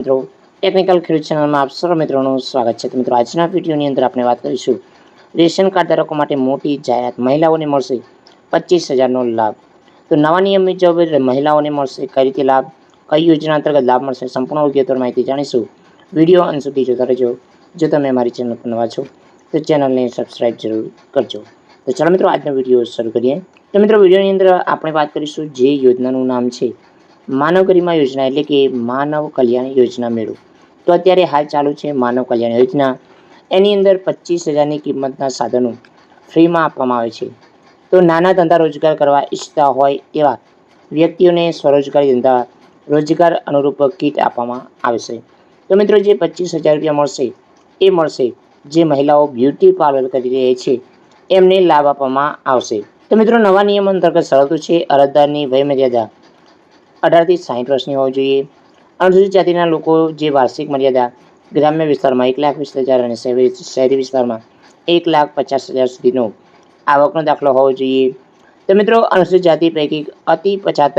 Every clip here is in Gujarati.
મિત્રો. ટેકનિકલ ખેડૂત ચેનલમાં આપ સર્વ મિત્રોનું સ્વાગત છે. તો મિત્રો, આજના વિડીયોની અંદર આપણે વાત કરીશું રેશન કાર્ડ ધારકો માટે મોટી જાહેરાત મહિલાઓને મળશે પચીસ હજારનો લાભ. તો નવા નિયમ મુજબ મહિલાઓને મળશે કઈ રીતે લાભ? કઈ યોજના અંતર્ગત લાભ મળશે? સંપૂર્ણ વિગતવાર માહિતી જાણીશું. વીડિયો અંત સુધી જોતા રહેજો. જો તમે મારી ચેનલ પર નવા છો, તો ચેનલને સબસ્ક્રાઇબ જરૂર કરજો. તો ચાલો મિત્રો, આજનો વીડિયો શરૂ કરીએ. તો મિત્રો, વિડીયોની અંદર આપણે વાત કરીશું જે યોજનાનું નામ છે માનવ ગરિમા યોજના એટલે કે માનવ કલ્યાણ યોજના મેળો. તો અત્યારે હાલ ચાલુ છે માનવ કલ્યાણ યોજના. એની અંદર પચીસ હજારની કિંમતના સાધનો ફ્રીમાં આપવામાં આવે છે. તો નાના ધંધા રોજગાર કરવા ઈચ્છતા હોય એવા વ્યક્તિઓને સ્વરોજગારી ધંધા રોજગાર અનુરૂપ કીટ આપવામાં આવશે તો મિત્રો જે પચીસ હજાર રૂપિયા મળશે, એ મળશે. જે મહિલાઓ બ્યુટી પાર્લર કરી રહી છે, એમને લાભ આપવામાં આવશે. તો મિત્રો નવા નિયમ અંતર્ગત શરતો છે અરજદારની વયમર્યાદા અઢારથી સાઠ વર્ષની હોવી જોઈએ. અનુસૂચિત જાતિના લોકો જે વાર્ષિક મર્યાદા ગ્રામ્ય વિસ્તારમાં એક લાખ વીસ હજાર અને શહેરી વિસ્તારમાં એક લાખ પચાસ હજાર સુધીનો આવકનો દાખલો હોવો જોઈએ. તો મિત્રો અનુસૂચિત જાતિ પૈકી અતિ પછાત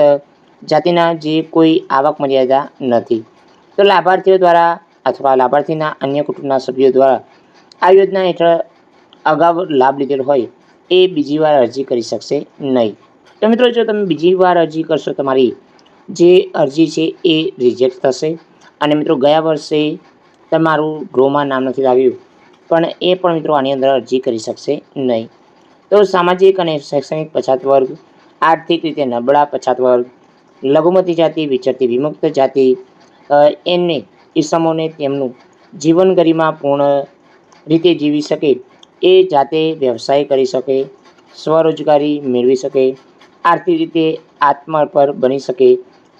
જાતિના જે કોઈ આવક મર્યાદા નથી. તો લાભાર્થીઓ દ્વારા અથવા લાભાર્થીના અન્ય કુટુંબના સભ્યો દ્વારા આ યોજના હેઠળ અગાઉ લાભ લીધેલ હોય એ બીજી વાર અરજી કરી શકશે નહીં. તો મિત્રો, જો તમે બીજી વાર અરજી કરશો તમારી જે અરજી છે એ રિજેક્ટ થશે. અને મિત્રો, ગયા વર્ષે તમારું ગૃહમાં નામ નથી લાવ્યું, પણ એ પણ મિત્રો આની અંદર અરજી કરી શકશે નહીં. તો સામાજિક અને શૈક્ષણિક પછાત વર્ગ, આર્થિક રીતે નબળા પછાત વર્ગ, લઘુમતી જાતિ, વિચરતી વિમુક્ત જાતિ એમને ઈસમોને તેમનું જીવન ગરિમા પૂર્ણ રીતે જીવી શકે, એ જાતે વ્યવસાય કરી શકે, સ્વરોજગારી મેળવી શકે, આર્થિક રીતે આત્મનિર્ભર બની શકે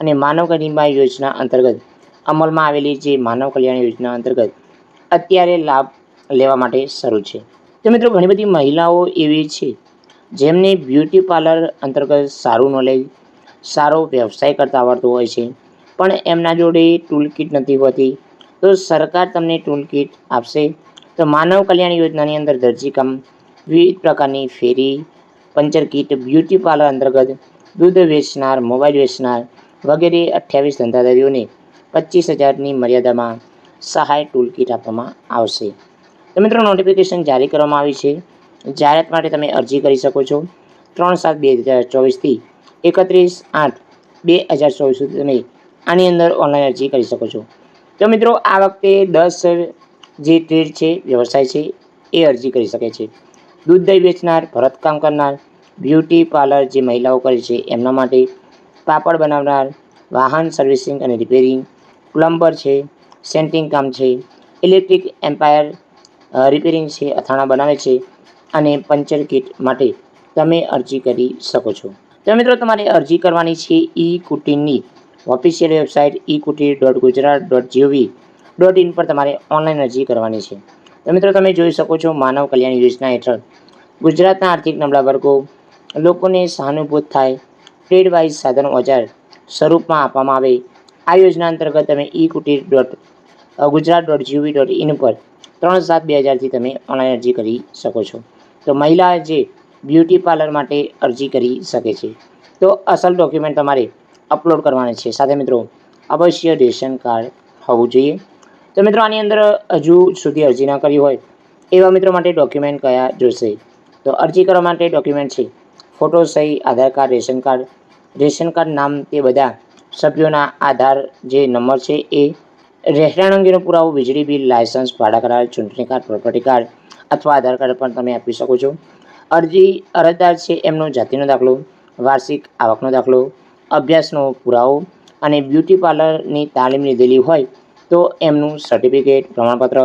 અને માનવ ગરિમા યોજના અંતર્ગત અમલમાં આવેલી જે માનવ કલ્યાણ યોજના અંતર્ગત અત્યારે લાભ લેવા માટે શરૂ છે. તો મિત્રો, ઘણી બધી મહિલાઓ એવી છે જેમને બ્યુટી પાર્લર અંતર્ગત સારું નોલેજ, સારો વ્યવસાય કરતા આવડતો હોય છે, પણ એમના જોડે ટૂલ કિટ નથી હોતી. તો સરકાર તમને ટૂલ કિટ આપશે? તો માનવ કલ્યાણ યોજનાની અંદર દરજીકામ વિવિધ પ્રકારની ફેરી, પંચર કીટ, બ્યુટી પાર્લર અંતર્ગત દૂધ વેચનાર, મોબાઈલ વેચનાર વગેરે અઠ્યાવીસ ધંધાદારીઓને પચીસ હજારની મર્યાદામાં સહાય ટૂલકીટ આપવામાં આવશે. તો મિત્રો નોટિફિકેશન જારી કરવામાં આવી છે. જાહેરાત માટે તમે અરજી કરી શકો છો. ત્રણ સાત બે હજાર ચોવીસથી એકત્રીસ આઠ બે હજાર ચોવીસ સુધી તમે આની અંદર ઓનલાઈન અરજી કરી શકો છો. તો મિત્રો, આ વખતે દસ જે ટ્રેડ છે, વ્યવસાય છે, એ અરજી કરી શકે છે. દૂધ દહીં વેચનાર, ભરતકામ કરનાર, બ્યુટી પાર્લર જે મહિલાઓ કરે છે, એમના માટે પાપડ બનાવનાર, વાહન સર્વિસિંગ અને રિપેરિંગ પ્લમ્બર છે સેન્ટિંગ કામ છે ઇલેક્ટ્રિક એમ્પાયર રિપેરિંગ છે, અથાણા બનાવે છે અને પંચર કિટ માટે તમે અરજી કરી શકો છો. તો મિત્રો તમારે અરજી કરવાની છે e કુટીરની official website e Kutir dot Gujarat dot G O V dot in પર તમારે ઓનલાઈન અરજી કરવાની છે. તો મિત્રો તમે જોઈ શકો છો માનવ કલ્યાણ યોજના હેઠળ. ગુજરાતના આર્થિક નબળા વર્ગો, લોકોને સહાનુભૂત થાય ટ્રેડ વાઇઝ સાધનો ઓજાર સ્વરૂપમાં આપવામાં આવે. આ યોજના અંતર્ગત તમે e Kutir dot Gujarat dot G O V dot in પર ત્રણ સાત બે હજારથી તમે ઓનલાઈન અરજી કરી શકો છો. તો મહિલા જે બ્યુટી પાર્લર માટે અરજી કરી શકે છે. તો અસલ ડોક્યુમેન્ટ તમારે અપલોડ કરવાના છે. સાથે મિત્રો, અવશ્ય રેશન કાર્ડ હોવું જોઈએ. તો મિત્રો, આની અંદર હજુ સુધી અરજી ન કરી હોય એવા મિત્રો માટે ડોક્યુમેન્ટ કયા જોશે? તો અરજી કરવા માટે ડોક્યુમેન્ટ છે. ફોટો સહી, Aadhaar card, ration card ration card નામ તે બધા સભ્યોના આધાર જે નંબર છે એ રહેઠાણ અંગેનો પુરાવો, વીજળી બિલ, લાયસન્સ, ભાડા કરાર, ચૂંટણી કાર્ડ, પ્રોપર્ટી કાર્ડ અથવા આધાર કાર્ડ પણ તમે આપી શકો છો. અરજી અરજદાર છે એમનો જાતિનો દાખલો, વાર્ષિક આવકનો દાખલો, અભ્યાસનો પુરાવો અને બ્યુટી પાર્લરની તાલીમ લીધેલી હોય તો એમનું સર્ટિફિકેટ, પ્રમાણપત્ર,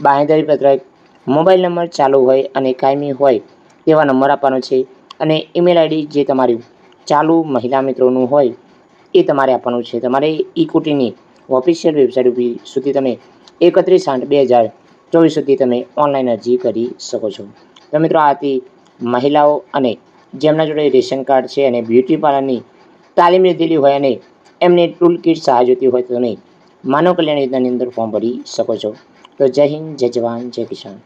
બાંહેધરી પત્રક, મોબાઈલ નંબર ચાલુ હોય અને કાયમી હોય તેવા નંબર આપવાનો છે અને ઈમેલ આઈડી જે તમારી ચાલુ મહિલા મિત્રોનું હોય, એ તમારે આપવાનું છે. તમારે ઈ કુટીની ઓફિશિયલ વેબસાઇટ ઉપર સુધી તમે એકત્રીસ આઠ બે હજાર ચોવીસ સુધી તમે ઓનલાઈન અરજી કરી શકો છો. તો મિત્રો, આ હતી મહિલાઓ અને જેમના જોડે રેશન કાર્ડ છે અને બ્યુટી પાર્લરની તાલીમ લીધેલી હોય અને એમને ટૂલ કિટ સહાય જોતી હોય તો તમે માનવ કલ્યાણ યોજનાની અંદર ફોર્મ ભરી શકો છો. તો જય હિન્દ, જય જવાન, જય કિસાન.